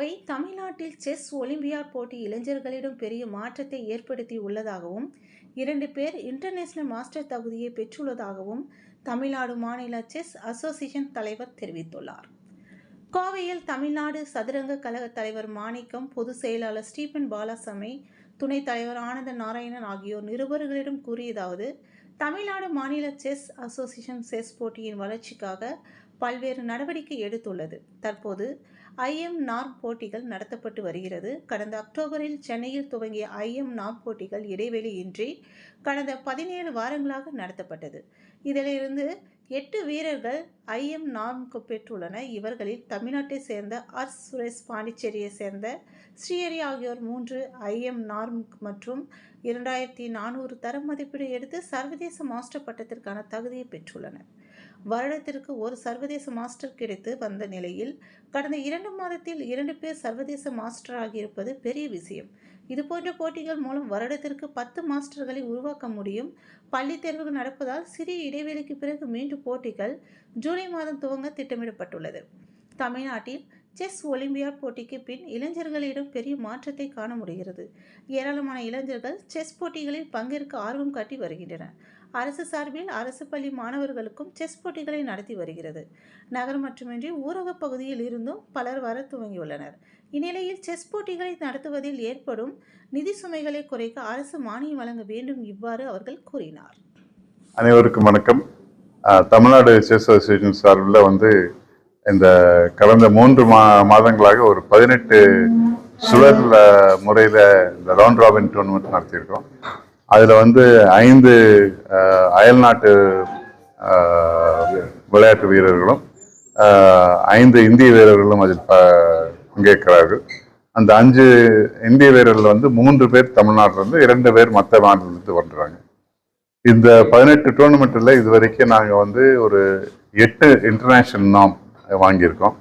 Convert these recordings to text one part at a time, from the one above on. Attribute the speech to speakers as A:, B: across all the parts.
A: கோவை தமிழ்நாட்டில் chess olympiad போட்டி இளைஞர்களிடம் பெரிய மாற்றத்தை ஏற்படுத்தி உள்ளதாகவும் இரண்டு பேர் இன்டர்நேஷனல் மாஸ்டர் தகுதியை பெற்றுள்ளதாகவும் தமிழ்நாடு மாநில செஸ் அசோசியேஷன் தலைவர் தெரிவித்துள்ளார். கோவையில் தமிழ்நாடு சதுரங்க கழக தலைவர் மாணிக்கம் பொதுச் செயலாளர் ஸ்டீபன் பாலாசாமி துணைத் தலைவர் ஆனந்த நாராயணன் ஆகியோர் நிருபர்களிடம் கூறியதாவது தமிழ்நாடு மாநில செஸ் அசோசியேஷன் செஸ் போட்டியின் வளர்ச்சிக்காக பல்வேறு நடவடிக்கை எடுத்துள்ளது. தற்போது ஐஎம் நார்ம் போட்டிகள் நடத்தப்பட்டு வருகிறது. கடந்த அக்டோபரில் சென்னையில் துவங்கிய ஐஎம் நார்ம் போட்டிகள் இடைவெளியின்றி கடந்த பதினேழு வாரங்களாக நடத்தப்பட்டது. இதிலிருந்து எட்டு வீரர்கள் ஐஎம் நான்கு பெற்றுள்ளன. இவர்களில் தமிழ்நாட்டை சேர்ந்த ஆர் சுரேஷ் பாண்டிச்சேரியை சேர்ந்த ஸ்ரீஹரி ஆகியோர் மூன்று ஐஎம் நார்ம் மற்றும் இரண்டாயிரத்தி நானூறு தர மதிப்பீடு எடுத்து சர்வதேச மாஸ்டர் பட்டத்திற்கான தகுதியை பெற்றுள்ளனர். வருடத்திற்கு ஒரு சர்வதேச மாஸ்டர் கிடைத்து வந்த நிலையில் கடந்த இரண்டு மாதத்தில் இரண்டு பேர் சர்வதேச மாஸ்டர் ஆகியிருப்பது பெரிய விஷயம். இதுபோன்ற போட்டிகள் மூலம் வருடத்திற்கு பத்து மாஸ்டர்களை உருவாக்க முடியும். பள்ளி தேர்வுகள் நடப்பதால் சிறிய இடைவெளிக்கு பிறகு மீண்டும் போட்டிகள் ஜூலை மாதம் துவங்க திட்டமிடப்பட்டுள்ளது. தமிழ்நாட்டில் செஸ் ஒலிம்பியாட் போட்டிக்கு பின் இளைஞர்களிடம் பெரிய மாற்றத்தை காண முடிகிறது. ஏராளமான இளைஞர்கள் செஸ் போட்டிகளில் பங்கேற்க ஆர்வம் காட்டி வருகின்றனர். அரசு சார்பில் அரசு பள்ளி மாணவர்களுக்கும் செஸ் போட்டிகளை நடத்தி வருகிறது. நகரம் மட்டுமின்றி ஊரக பகுதியில் இருந்தும் பலர் வர துவங்கியுள்ளனர். இந்நிலையில் செஸ் போட்டிகளை நடத்துவதில் ஏற்படும் நிதி சுமைகளை குறைக்க அரசு மானியம் வழங்க வேண்டும் இவ்வாறு அவர்கள் கூறினார்.
B: அனைவருக்கும் வணக்கம். தமிழ்நாடு செஸ் அசோசியேஷன் சார்பில் வந்து இந்த கடந்த மூன்று மா மாதங்களாக ஒரு பதினெட்டு சுழல் முறையில் இந்த ரவுண்ட் ராபின் டோர்னமெண்ட் நடத்தியிருக்கோம் அதில் வந்து ஐந்து அயல்நாட்டு விளையாட்டு வீரர்களும் ஐந்து இந்திய வீரர்களும் அதில் ப- பங்கேற்கிறார்கள். அந்த அஞ்சு இந்திய வீரர்கள் வந்து மூன்று பேர் தமிழ்நாட்டிலிருந்து இரண்டு பேர் மற்ற மாநிலத்திலிருந்து வந்துடுறாங்க இந்த பதினெட்டு டோர்னமெண்ட்டில் இது வரைக்கும் நாங்கள் வந்து ஒரு எட்டு இன்டர்நேஷ்னல் நாம் வாங்கியிருக்கோம்.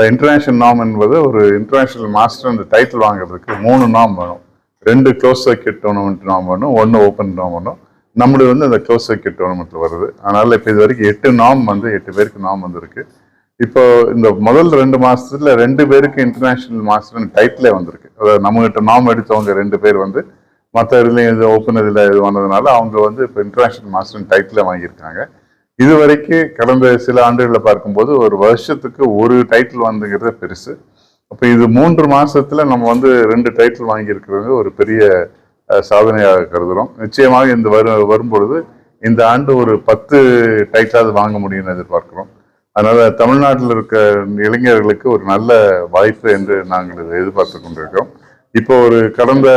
B: இன்டர்நேஷ்னல் நாம் என்பது ஒரு இன்டர்நேஷ்னல் மாஸ்டர் அந்த டைட்டில் வாங்குறதுக்கு மூணு நாம் வேணும். ரெண்டு க்ளோஸ் சர்க்கியூட் டோர்னமெண்ட் நாம் வேணும் ஒன்று ஓப்பன் நாம் வேணும் நம்மளுக்கு வந்து அந்த க்ளோஸ் சர்க்கியூட் டோர்னமெண்ட்டில் வருது. அதனால் இப்போ இது வரைக்கும் எட்டு நாம் வந்து எட்டு பேருக்கு நாம் வந்திருக்கு. இப்போ இந்த முதல் ரெண்டு மாதத்தில் ரெண்டு பேருக்கு இன்டர்நேஷ்னல் மாஸ்டர்னு டைட்டிலே வந்திருக்கு. அதாவது நம்மகிட்ட நாம் எடுத்தவங்க ரெண்டு பேர் வந்து மற்ற இதுலேயும் இது ஓப்பன் இதில் இது வந்ததுனால அவங்க வந்து இப்போ இன்டர்நேஷனல் மாஸ்டர்னு டைட்டிலே வாங்கியிருக்காங்க. இது வரைக்கும் கடந்த சில ஆண்டுகளில் பார்க்கும்போது ஒரு வருஷத்துக்கு ஒரு டைட்டில் வந்துங்கிறது பெருசு. அப்போ இது மூன்று மாசத்துல நம்ம வந்து ரெண்டு டைட்டில் வாங்கியிருக்கிறது ஒரு பெரிய சாதனையாக கருதுகிறோம் நிச்சயமாக இந்த வரு வரும்பொழுது இந்த ஆண்டு ஒரு பத்து டைட்டிலாவது வாங்க முடியும்னு எதிர்பார்க்கிறோம். அதனால தமிழ்நாட்டில் இருக்க இளைஞர்களுக்கு ஒரு நல்ல வாய்ப்பு என்று நாங்கள் இதை எதிர்பார்த்து கொண்டிருக்கிறோம். இப்போ ஒரு கடந்த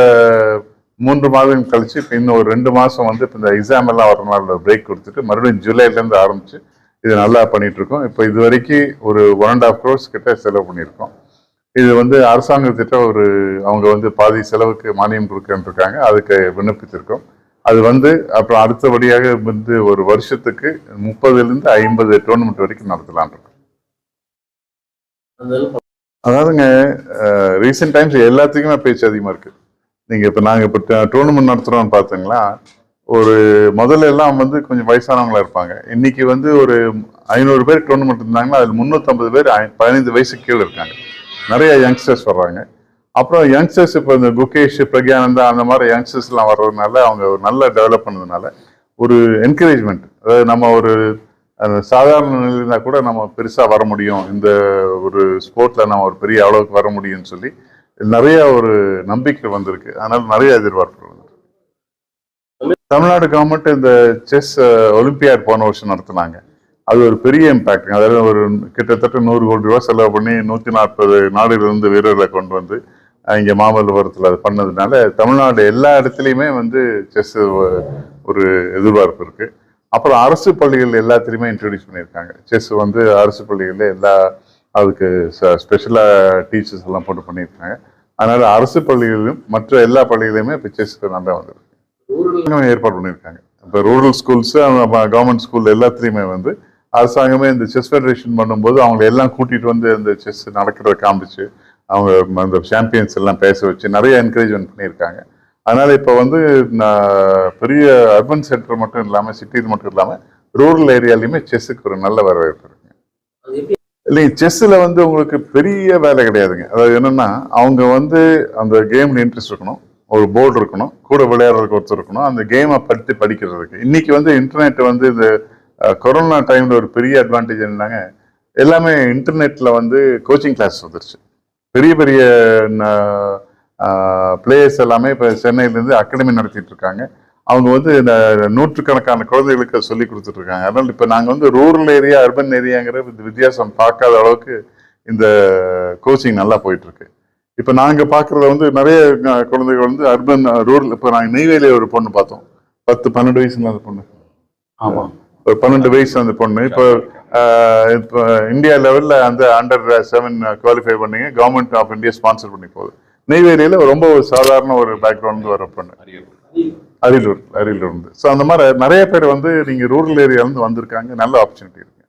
B: மூன்று மாதம் கழிச்சு இப்போ இன்னும் ஒரு ரெண்டு மாதம் வந்து இப்போ இந்த எக்ஸாம் எல்லாம் வரனால பிரேக் கொடுத்துட்டு மறுபடியும் ஜூலைலேருந்து ஆரம்பித்து இது நல்லா பண்ணிகிட்ருக்கோம் இருக்கோம். இப்போ இது வரைக்கும் ஒரு ஒன் அண்ட் ஆஃப் க்ரோர்ஸ் கிட்ட செலவு பண்ணியிருக்கோம். இது வந்து அரசாங்கத்திட்ட ஒரு அவங்க வந்து பாதி செலவுக்கு மானியம் கொடுக்கன்னு இருக்காங்க அதுக்கு விண்ணப்பித்திருக்கோம் அது வந்து அப்புறம் அடுத்தபடியாக வந்து ஒரு வருஷத்துக்கு முப்பதுலேருந்து ஐம்பது டோர்னமெண்ட் வரைக்கும் நடத்தலாம்னு இருக்கோம். அதாவதுங்க ரீசெண்ட் டைம்ஸ் எல்லாத்துக்குமே பேச்சு அதிகமாக இருக்கு. நீங்கள் இப்போ நாங்கள் இப்போ டோர்னமெண்ட் நடத்துகிறோம்னு பார்த்தீங்களா ஒரு முதல்ல எல்லாம் வந்து கொஞ்சம் வயசானவங்களா இருப்பாங்க. இன்னைக்கு வந்து ஒரு ஐநூறு பேர் டோர்னமெண்ட் இருந்தாங்கன்னா அதில் முந்நூற்றம்பது பேர் பதினைந்து வயசு கீழே இருக்காங்க. நிறைய யங்ஸ்டர்ஸ் வர்றாங்க. அப்புறம் யங்ஸ்டர்ஸ் இப்போ இந்த குகேஷ் பிரக்யானந்தா அந்த மாதிரி யங்ஸ்டர்ஸ்லாம் வர்றதுனால அவங்க ஒரு நல்ல டெவலப் பண்ணதுனால ஒரு என்கரேஜ்மெண்ட் அதாவது நம்ம ஒரு சாதாரண நிலையில கூட நம்ம பெருசாக வர முடியும். இந்த ஒரு ஸ்போர்ட்ல நம்ம ஒரு பெரிய அளவுக்கு வர முடியும்னு சொல்லி நிறைய ஒரு நம்பிக்கை வந்திருக்கு. அதனால நிறைய எதிர்பார்ப்பு தமிழ்நாடு கவர்மெண்ட் இந்த செஸ் ஒலிம்பியாட் போன வருஷம் நடத்தினாங்க. அது ஒரு பெரிய இம்பாக்ட் அதாவது ஒரு கிட்டத்தட்ட நூறு கோடி ரூபாய் செலவு பண்ணி நூற்றி நாற்பது நாடுகளிலிருந்து வீரர்களை கொண்டு வந்து இங்க மாமல்லபுரத்தில் அது பண்ணதுனால தமிழ்நாடு எல்லா இடத்துலையுமே வந்து செஸ் ஒரு எதிர்பார்ப்பு இருக்கு. அப்புறம் அரசு பள்ளிகள் எல்லாத்துலேயுமே இன்ட்ரடியூஸ் பண்ணியிருக்காங்க. செஸ் வந்து அரசு பள்ளிகளில் எல்லா அதுக்கு ஸ்பெஷலாக டீச்சர்ஸ் எல்லாம் போட்டு பண்ணியிருக்காங்க. அதனால அரசு பள்ளிகளிலும் மற்ற எல்லா பள்ளிகளிலுமே இப்போ செஸ்க்கு நல்லா வந்திருக்கு ஏற்பாடு பண்ணியிருக்காங்க. இப்போ ரூரல் ஸ்கூல்ஸ் கவர்மெண்ட் ஸ்கூல் எல்லாத்துலேயுமே வந்து அரசாங்கமே இந்த செஸ் ஃபெடரேஷன் பண்ணும்போது அவங்க எல்லாம் கூட்டிகிட்டு வந்து இந்த செஸ் நடக்கிறத காமிச்சு அவங்க அந்த சாம்பியன்ஸ் எல்லாம் பேச வச்சு நிறைய என்கரேஜ்மெண்ட் பண்ணியிருக்காங்க. அதனால் இப்போ வந்து நான் பெரிய அர்பன் சென்டர் மட்டும் இல்லாமல் சிட்டியில் மட்டும் இல்லாமல் ரூரல் ஏரியாலையுமே செஸ்ஸுக்கு ஒரு நல்ல வரவேற்பு இருக்கு. இல்லைங்க செஸ்ஸில் வந்து உங்களுக்கு பெரிய வேலை கிடையாதுங்க. அதாவது என்னன்னா அவங்க வந்து அந்த கேமில் இன்ட்ரெஸ்ட் இருக்கணும். ஒரு போர்டு இருக்கணும். கூட விளையாடுறதுக்கு ஒருத்தர் இருக்கணும். அந்த கேமை படித்து படிக்கிறதுக்கு. இன்றைக்கி வந்து இன்டர்நெட் வந்து இந்த கொரோனா டைமில் ஒரு பெரிய அட்வான்டேஜ் என்னன்னாங்க எல்லாமே இன்டர்நெட்டில் வந்து கோச்சிங் கிளாஸ் வந்துருச்சு. பெரிய பெரிய பிளேயர்ஸ் எல்லாமே இப்போ சென்னையிலேருந்து அகாடமி நடத்திட்டு இருக்காங்க. அவங்க வந்து இந்த நூற்றுக்கணக்கான குழந்தைகளுக்கு சொல்லி கொடுத்துட்ருக்காங்க அதனால் இப்போ நாங்கள் வந்து ரூரல் ஏரியா அர்பன் ஏரியாங்கிற வித்தியாசம் பார்க்காத அளவுக்கு இந்த கோச்சிங் நல்லா போயிட்டுருக்கு இப்போ நாங்கள் பார்க்குறத வந்து நிறைய குழந்தைகள் வந்து அர்பன் ரூரல் இப்போ நாங்கள் நெய்வேலியில் ஒரு பொண்ணு பார்த்தோம். பத்து பன்னெண்டு வயசுல அந்த பொண்ணு.
C: ஆமாம்
B: ஒரு பன்னெண்டு வயசு அந்த பொண்ணு. இப்போ இப்போ இந்தியா லெவல்ல அந்த அண்டர் செவன் குவாலிஃபை பண்ணீங்க. கவர்மெண்ட் ஆஃப் இந்தியா ஸ்பான்சர் பண்ணி போகுது. நெய்வேலியில ரொம்ப ஒரு சாதாரண ஒரு பேக்ரவுண்ட் வர பொண்ணு. அரியலூர். அரியலூர் இருந்து. ஸோ அந்த மாதிரி நிறைய பேர் வந்து நீங்க ரூரல் ஏரியால இருந்து வந்திருக்காங்க. நல்ல ஆப்பர்ச்சுனிட்டி இருக்கு.